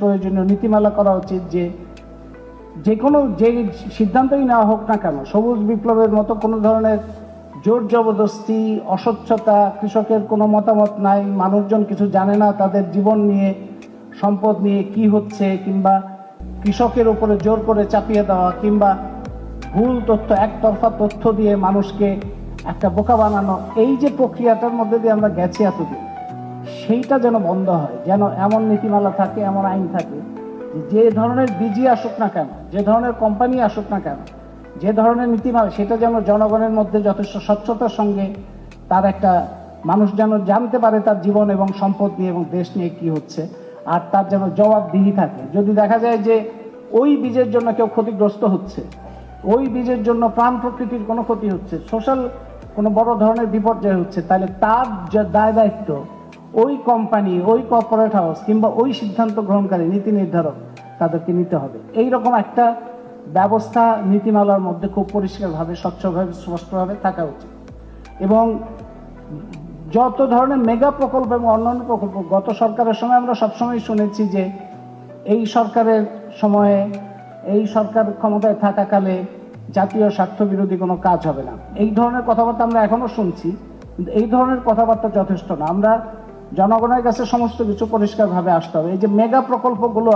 প্রয়োজনীয় নীতিমালা করা উচিত যে যে কোনো যে সিদ্ধান্তই নেওয়া হোক না কেন, সবুজ বিপ্লবের মতো কোনো ধরনের জোর জবরদস্তি, অস্বচ্ছতা, কৃষকের কোনো মতামত নাই, মানুষজন কিছু জানে না তাদের জীবন নিয়ে, সম্পদ নিয়ে কি হচ্ছে, কিংবা কৃষকের উপরে জোর করে চাপিয়ে দেওয়া, কিংবা ভুল তথ্য, একতরফা তথ্য দিয়ে মানুষকে একটা বোকা বানানো, এই যে প্রক্রিয়াটার মধ্যে দিয়ে আমরা গেছি এতদিন। সেইটা যেন বন্ধ হয়, যেন এমন নীতিমালা থাকে, এমন আইন থাকে যে ধরনের বিজি আসুক না কেন, যে ধরনের কোম্পানি আসুক না কেন, যে ধরনের নীতিমালা, সেটা যেন জনগণের মধ্যে যথেষ্ট স্বচ্ছতার সঙ্গে তার একটা মানুষ যেন জানতে পারে তার জীবন এবং সম্পদ নিয়ে এবং দেশ নিয়ে কি হচ্ছে, আর তার যেন জবাবদিহি থাকে। যদি দেখা যায় যে ওই বীজের জন্য কেউ ক্ষতিগ্রস্ত হচ্ছে, ওই বীজের জন্য প্রাণ প্রকৃতির কোনো ক্ষতি হচ্ছে সোশ্যাল কোনো বড় ধরনের বিপর্যয় হচ্ছে, তাহলে তার যে দায় দায়িত্ব ওই কোম্পানি, ওই কর্পোরেট হাউস কিংবা ওই সিদ্ধান্ত গ্রহণকারী, নীতি নির্ধারক তাদেরকে নিতে হবে। এই রকম একটা ব্যবস্থা নীতিমালার মধ্যে খুব পরিষ্কারভাবে, স্বচ্ছভাবে স্পষ্টভাবে থাকা উচিত। এবং যত ধরনের মেগা প্রকল্প এবং অন্যান্য প্রকল্প, গত সরকারের সময় আমরা সবসময় শুনেছি যে এই সরকারের সময়ে, এই সরকার ক্ষমতায় থাকাকালে জাতীয় স্বার্থ বিরোধী কোনো কাজ হবে না। এই ধরনের কথাবার্তা আমরা এখনও শুনছি এই ধরনের কথাবার্তা যথেষ্ট না। আমরা জনগণের কাছে সমস্ত কিছু পরিষ্কারভাবে আসতে হবে। এই যে মেগা প্রকল্পগুলো